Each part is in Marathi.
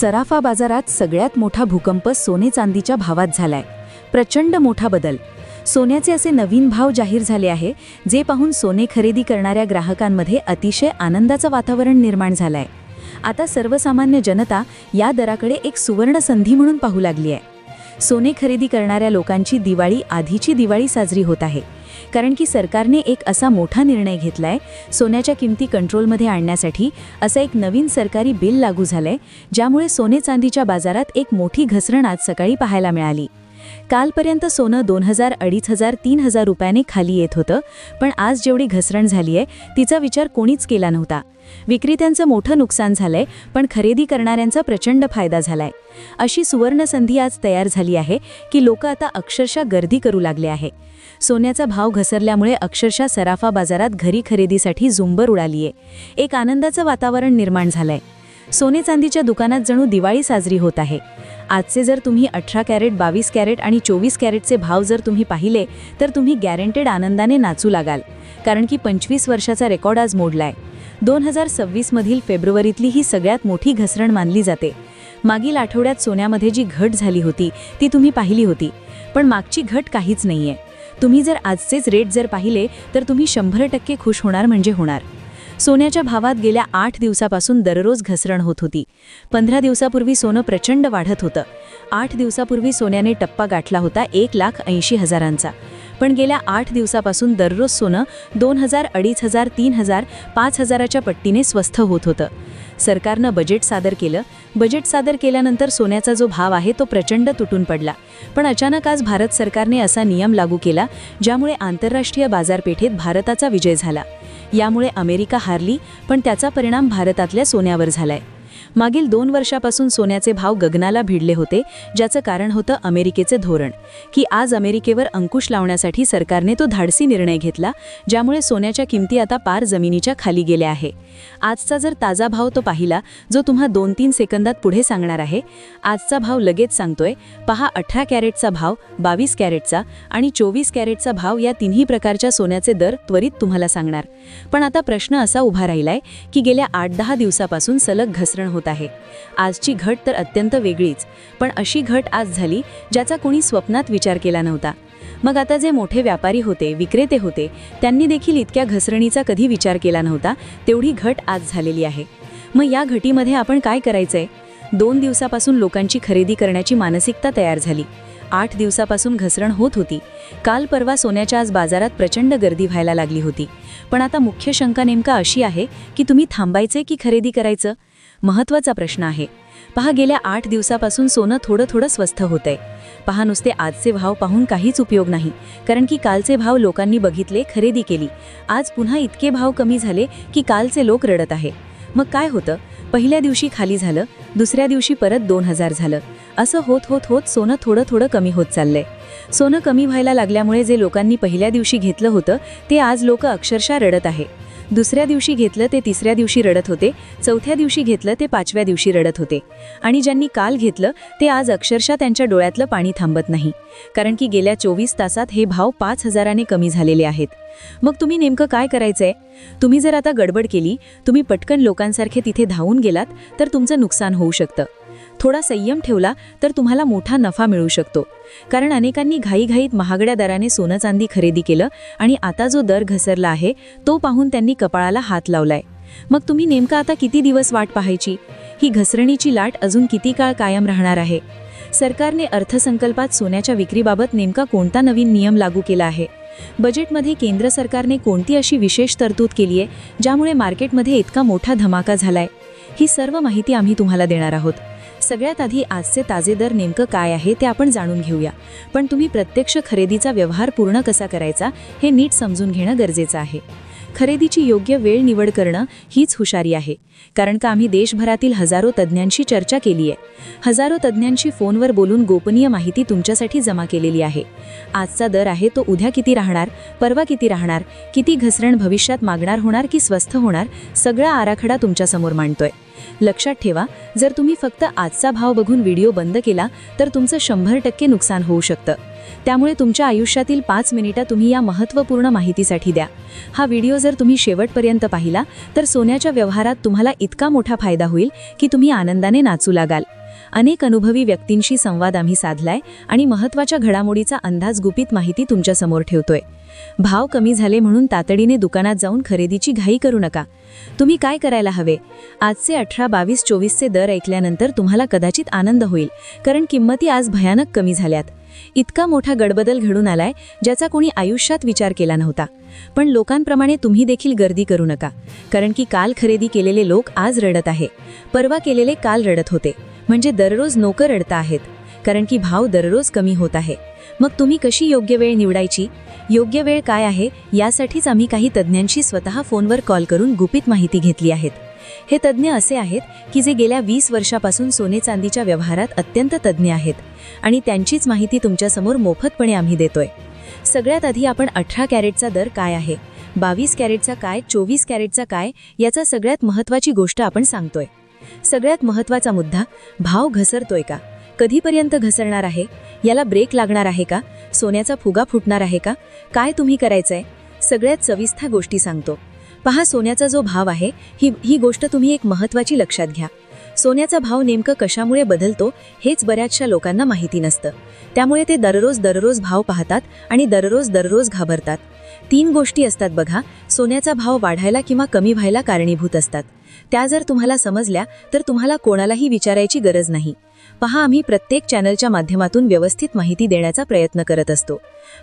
सराफा बाजारात सगळ्यात मोठा भूकंप सोने चांदीच्या भावात झालाय. प्रचंड मोठा बदल. सोन्याचे असे नवीन भाव जाहीर झाले आहे जे पाहून सोने खरेदी करणाऱ्या ग्राहकांमध्ये अतिशय आनंदाचं वातावरण निर्माण झालंय. आता सर्वसामान्य जनता या दराकडे एक सुवर्ण संधी म्हणून पाहू लागली आहे सोने खरेदी करणाऱ्या लोकांची दिवाळी आधीची दिवाळी साजरी होत आहे. कारण की सरकारने एक असा मोठा निर्णय घेतलाय सोन्याच्या किमती कंट्रोलमध्ये आणण्यासाठी असं एक नवीन सरकारी बिल लागू झालंय ज्यामुळे सोने चांदीच्या बाजारात एक मोठी घसरण आज सकाळी पाहायला मिळाली. कालपर्यंत सोनं दोन हजार अडीच हजार तीन हजार रुपयाने खाली येत होतं पण आज जेवढी घसरण झाली आहे तिचा विचार कोणीच केला नव्हता. विक्रेत्यांचं मोठं नुकसान झालंय पण खरेदी करणाऱ्यांचा प्रचंड फायदा झालाय. अशी सुवर्ण संधी आज तयार झाली आहे की लोक आता अक्षरशः गर्दी करू लागले आहे. सोन्याचा भाव घसरल्यामुळे अक्षरशः सराफा बाजारात घरी खरेदीसाठी झुंबर उडालीये. एक आनंदाचं वातावरण निर्माण झालंय. सोने चांदीच्या दुकानात जणू दिवाळी साजरी होत आहे. आजचे जर तुम्ही अठरा कॅरेट बावीस कॅरेट आणि चोवीस कॅरेटचे भाव जर तुम्ही पाहिले तर तुम्ही गॅरंटेड आनंदाने नाचू लागाल. कारण की पंचवीस वर्षाचा रेकॉर्ड आज मोडलाय. दोन हजार सव्वीसमधील फेब्रुवारीतली ही सगळ्यात मोठी घसरण मानली जाते. मागील आठवड्यात सोन्यामध्ये जी घट झाली होती ती तुम्ही पाहिली होती. पण मागची घट काहीच नाहीये. तुम्ही जर आजचेच रेट जर पाहिले तर तुम्ही शंभर टक्के खुश होणार म्हणजे होणार. सोन्याच्या भावात गेल्या आठ दिवसापासून दररोज घसरण होत होती. पंधरा दिवसापूर्वी सोनं प्रचंड वाढत होतं. आठ दिवसापूर्वी सोन्याने टप्पा गाठला होता एक लाख ऐंशी हजारांचा. पण गेल्या आठ दिवसापासून दररोज सोनं दोन हजार अडीच हजार तीन हजार पाच हजाराच्या पट्टीने स्वस्थ होत होतं. सरकारनं बजेट सादर केलं. बजेट सादर केल्यानंतर सोन्याचा जो भाव आहे तो प्रचंड तुटून पडला. पण अचानक आज भारत सरकारने असा नियम लागू केला ज्यामुळे आंतरराष्ट्रीय बाजारपेठेत भारताचा विजय झाला. यामुळे अमेरिका हारली पण त्याचा परिणाम भारतातल्या सोन्यावर झालाय. मागील दोन वर्षापासून सोन्याचे भाव गगनाला भिडले होते ज्याचं कारण होतं अमेरिकेचे धोरण. की आज अमेरिकेवर अंकुश लावण्यासाठी सरकारने तो धाडसी निर्णय घेतला ज्यामुळे सोन्याच्या किमती आता पार जमिनीच्या खाली गेल्या आहे. आजचा जर ताजा भाव तो पाहिला जो तुम्हा दोन तीन सेकंदात पुढे सांगणार आहे आजचा भाव लगेच सांगतोय पहा अठरा कॅरेटचा भाव बावीस कॅरेटचा आणि चोवीस कॅरेटचा भाव या तिन्ही प्रकारच्या सोन्याचे दर त्वरित तुम्हाला सांगणार. पण आता प्रश्न असा उभा राहिलाय की गेल्या आठ दहा दिवसापासून सलग घसरण होत आहे. आजची घट तर अत्यंत वेगळीच पण अशी घट आज झाली ज्याचा कोणी स्वप्नात विचार केला नव्हता. मग आता जे मोठे व्यापारी होते विक्रेते होते त्यांनी देखील इतक्या घसरणीचा कधी विचार केला नव्हता तेवढी घट आज झालेली आहे. मग या घटीमध्ये आपण काय करायचंय? दोन दिवसापासून लोकांची खरेदी करण्याची मानसिकता तयार झाली. आठ दिवसापासून घसरण होत होती. काल परवा सोन्याच्या आज बाजारात प्रचंड गर्दी व्हायला लागली होती. पण आता मुख्य शंका नेमका अशी आहे की तुम्ही थांबायचे की खरेदी करायचं? महत्त्वाचा प्रश्न आहे. पहा गेल्या आठ दिवसापासून सोनं थोडं थोडं स्वस्थ होतंय. पहा नुसते आजचे भाव पाहून काहीच उपयोग नाही. कारण की कालचे भाव लोकांनी बघितले खरेदी केली. आज पुन्हा इतके भाव कमी झाले की कालचे लोक रडत आहे. मग काय होतं? पहिल्या दिवशी खाली झालं दुसऱ्या दिवशी परत दोन हजार झालं. असं होत होत होत सोनं थोडं थोडं कमी होत चाललंय. सोनं कमी व्हायला लागल्यामुळे जे लोकांनी पहिल्या दिवशी घेतलं होतं ते आज लोक अक्षरशः रडत आहे. दुसऱ्या दिवशी घेतलं ते तिसऱ्या दिवशी रडत होते चौथ्या दिवशी घेतलं ते पाचव्या दिवशी रडत होते. आणि ज्यांनी काल घेतलं ते आज अक्षरशः त्यांच्या डोळ्यातलं पाणी थांबत नाही. कारण की गेल्या चोवीस तासात हे भाव पाच हजाराने कमी झालेले आहेत. मग तुम्ही नेमकं काय करायचंय? तुम्ही जर आता गडबड केली तुम्ही पटकन लोकांसारखे तिथे धावून गेलात तर तुमचं नुकसान होऊ शकतं. थोडा संयम ठेवला तर तुम्हाला मोठा नफा मिळू शकतो. कारण अनेकांनी घाईघाईत महागड्या दराने सोनं चांदी खरेदी केलं आणि आता जो दर घसरला आहे तो पाहून त्यांनी कपाळाला हात लावलाय. मग तुम्ही नेमका आता किती दिवस वाट पाहायची? ही घसरणीची लाट अजून किती काळ कायम राहणार आहे? सरकारने अर्थसंकल्पात सोन्याच्या विक्रीबाबत नेमका कोणता नवीन नियम लागू केला आहे? बजेटमध्ये केंद्र सरकारने कोणती अशी विशेष तरतूद केली आहे ज्यामुळे मार्केटमध्ये इतका मोठा धमाका झालाय? ही सर्व माहिती आम्ही तुम्हाला देणार आहोत. सगळ्यात आधी आजचे ताजे दर नेमकं काय आहे ते आपण जाणून घेऊया. पण तुम्ही प्रत्यक्ष खरेदीचा व्यवहार पूर्ण कसा करायचा हे नीट समजून घेणं गरजेचं आहे. खरेदीची योग्य वेळ निवड करणं हीच हुशारी आहे. कारण का आम्ही देशभरातील हजारो तज्ज्ञांशी चर्चा केली आहे. हजारो तज्ज्ञांशी फोनवर बोलून गोपनीय माहिती तुमच्यासाठी जमा केलेली आहे. आजचा दर आहे तो उद्या किती राहणार परवा किती राहणार किती घसरण भविष्यात मागणार होणार की स्वस्थ होणार सगळा आराखडा तुमच्यासमोर मांडतोय. लक्षात ठेवा जर तुम्ही फक्त आजचा भाव बघून व्हिडिओ बंद केला तर तुमचं शंभर टक्के नुकसान होऊ शकतं. त्यामुळे तुमच्या आयुष्यातील पाच मिनिटं तुम्ही या महत्त्वपूर्ण माहितीसाठी द्या. हा व्हिडिओ जर तुम्ही शेवटपर्यंत पाहिला तर सोन्याच्या व्यवहारात तुम्हाला इतका मोठा फायदा होईल की तुम्ही आनंदाने नाचू लागाल. अनेक अनुभवी व्यक्तींशी संवाद आम्ही साधलाय आणि महत्त्वाच्या घडामोडीचा अंदाज गुपित माहिती तुमच्यासमोर ठेवतोय. भाव कमी झाले म्हणून तातडीने दुकानात जाऊन खरेदीची घाई करू नका. तुम्ही काय करायला हवे? आजचे अठरा बावीस चोवीसचे दर ऐकल्यानंतर तुम्हाला कदाचित आनंद होईल कारण किंमती आज भयानक कमी झाल्यात. इतका मोठा गडबदल घडून आलाय ज्याचा कोणी आयुष्यात विचार केला नव्हता. पण लोकांप्रमाणे तुम्ही देखील गर्दी करू नका कारण की काल खरेदी केलेले लोक आज रडत आहे. परवा केलेले काल रडत होते. म्हणजे दररोज नोकर रडता आहेत. कारण की भाव दररोज कमी होत आहे. मग तुम्ही कशी योग्य वेळ निवडायची? योग्य वेळ काय आहे? यासाठीच आम्ही काही तज्ज्ञांशी स्वतः फोनवर कॉल करून गुपित माहिती घेतली आहेत. हे तज्ज्ञ असे आहेत की जे गेल्या वीस वर्षापासून सोने चांदीच्या व्यवहारात अत्यंत तज्ज्ञ आहेत. आणि त्यांचीच माहिती तुमच्यासमोर मोफतपणे आम्ही देतोय. सगळ्यात आधी आपण अठरा कॅरेटचा दर काय आहे? बावीस कॅरेटचा काय? चोवीस कॅरेटचा काय? याचा सगळ्यात महत्त्वाची गोष्ट आपण सांगतोय. सगळ्यात महत्त्वाचा मुद्दा भाव घसरतोय का? कधीपर्यंत घसरणार आहे? याला ब्रेक लागणार आहे का? सोन्याचा फुगा फुटणार आहे का? काय तुम्ही करायचंय? सगळ्यात सविस्तर गोष्टी सांगतो. पहा सोन्याचा जो भाव आहे ही ही गोष्ट तुम्ही एक महत्त्वाची लक्षात घ्या. सोन्याचा भाव नेमकं कशामुळे बदलतो हेच बऱ्याचशा लोकांना माहिती नसतं. त्यामुळे ते दररोज दररोज भाव पाहतात आणि दररोज दररोज घाबरतात. तीन गोष्टी असतात बघा सोन्याचा भाव वाढायला किंवा कमी व्हायला कारणीभूत असतात. त्या जर तुम्हाला समजल्या तर तुम्हाला कोणालाही विचारायची गरज नाही. पहा आम्ही प्रत्येक चॅनलच्या माध्यमातून व्यवस्थित माहिती देण्याचा प्रयत्न करत असतो.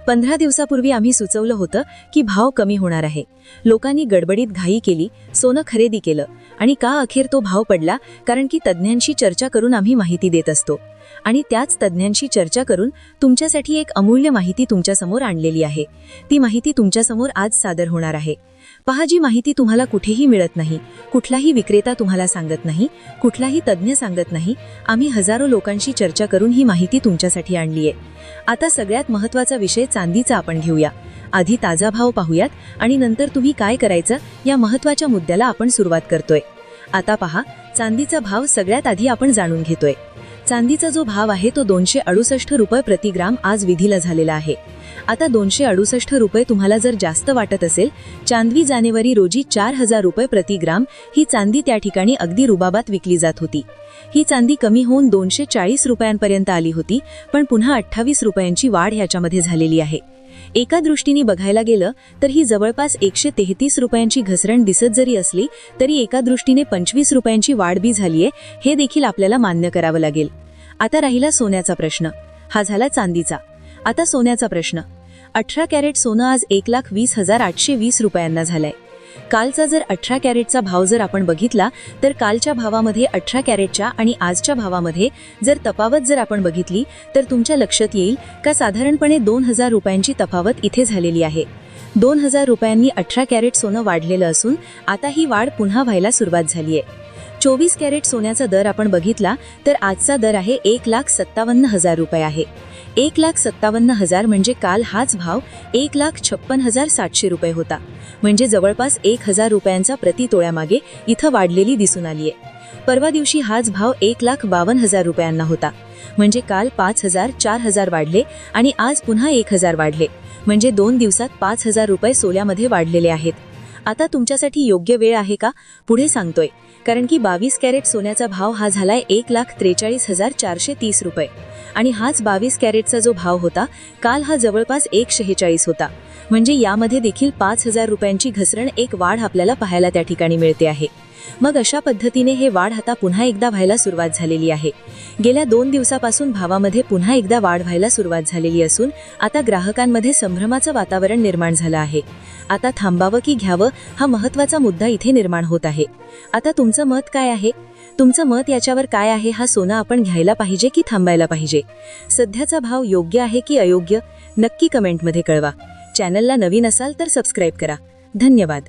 पंधरा दिवसापूर्वी आम्ही सुचवलं होतं की भाव कमी होणार आहे. लोकांनी गडबडीत घाई केली सोनं खरेदी केलं. आणि का अखेर तो भाव पडला? कारण की तज्ज्ञांशी चर्चा करून आम्ही माहिती देत असतो. आणि त्याच तज्ज्ञांशी चर्चा करून तुमच्यासाठी एक अमूल्य माहिती तुमच्यासमोर आणलेली आहे. ती माहिती तुमच्यासमोर आज सादर होणार आहे. पहा जी माहिती तुम्हाला कुठेही मिळत नाही कुठलाही विक्रेता तुम्हाला सांगत नाही कुठलाही तज्ज्ञ सांगत नाही आम्ही हजारो लोकांशी चर्चा करून ही माहिती तुमच्यासाठी आणली आहे आता सगळ्यात महत्त्वाचा विषय चांदीचा आपण घेऊया. आधी ताजा भाव पाहूयात आणि नंतर तुम्ही काय करायचं या महत्त्वाच्या मुद्द्याला आपण सुरुवात करतोय. आता पहा चांदीचा भाव सगळ्यात आधी आपण जाणून घेतोय. चांदीचा जो भाव आहे तो दोनशे अडुसष्ट रुपये प्रतिग्राम आज विधीला झालेला आहे. आता दोनशे अडुसष्ट रुपये तुम्हाला जर जास्त वाटत असेल चांदवी जानेवारी रोजी चार हजार रुपये प्रतिग्राम ही चांदी त्या ठिकाणी अगदी रुबाबात विकली जात होती. ही चांदी कमी होऊन दोनशे चाळीस रुपयांपर्यंत आली होती पण पुन्हा अठ्ठावीस रुपयांची वाढ ह्याच्यामध्ये झालेली आहे. एका दृष्टीने बघायला गेलं तर ही जवळपास एकशे तेहतीस रुपयांची घसरण दिसत जरी असली तरी एका दृष्टीने पंचवीस रुपयांची वाढ बी झालीये हे देखील आपल्याला मान्य करावं लागेल. आता राहिला सोन्याचा प्रश्न. हा झाला चांदीचा. आता सोन्याचा प्रश्न. अठरा कॅरेट सोनं आज एक लाख वीस हजार आठशे वीस रुपयांना झालंय. कालचा जर अठरा कॅरेटचा भाव जर आपण बघितला तर कालच्या भावामध्ये अठरा कॅरेटच्या आणि आजच्या भावामध्ये जर तफावत जर आपण बघितली तर तुमच्या लक्षात येईल का साधारणपणे दोन हजार रुपयांची तफावत इथे झालेली आहे. दोन हजार रुपयांनी अठरा कॅरेट सोनं वाढलेलं असून आता ही वाढ पुन्हा व्हायला सुरुवात झाली आहे चोवीस कॅरेट सोन्याचा दर आपण बघितला तर आजचा दर आहे एक लाख सत्तावन्न हजार रुपये आहे. एक लाख सत्तावन्न हजार म्हणजे काल हाच भाव एक लाख छप्पन हजार सातशे रुपये होता. म्हणजे जवळपास एक हजार रुपयांचा प्रति तोळ्यामागे इथं वाढलेली दिसून आलीये. परवा दिवशी हाच भाव एक लाख बावन्न हजार रुपयांना होता. म्हणजे काल पाच हजार चार हजार वाढले आणि आज पुन्हा एक हजार वाढले. म्हणजे दोन दिवसात पाच हजार रुपये सोल्यामध्ये वाढलेले आहेत. आता तुमच्यासाठी योग्य वेळ आहे का? पुढे सांगतोय. कारण की बावीस कॅरेट सोन्याचा भाव हा झालाय एक लाख त्रेचाळीस हजार चारशे तीस रुपये. आणि हाच बावीस कॅरेटचा जो भाव होता काल हा जवळपास एक शेहेचाळीस होता. म्हणजे यामध्ये देखील पाच हजार रुपयांची घसरण एक वाढ आपल्याला पाहायला त्या ठिकाणी मिळते आहे. मग अशा पद्धतीने हे वाढ आता पुन्हा एकदा व्हायला सुरुवात झालेली आहे. गेल्या दोन दिवसापासून भावामध्ये पुन्हा एकदा वाढ व्हायला सुरुवात झालेली असून आता ग्राहकांमध्ये संभ्रमाचं वातावरण निर्माण झालं आहे. आता थांबावं की घ्यावं हा महत्त्वाचा मुद्दा इथे निर्माण होत आहे. आता तुमचं मत काय आहे? तुमचं मत याच्यावर काय आहे हा सोनं आपण घ्यायला पाहिजे की थांबायला पाहिजे? सध्याचा भाव योग्य आहे की अयोग्य? नक्की कमेंटमध्ये कळवा. चॅनलला नवीन असाल तर सबस्क्राईब करा. धन्यवाद.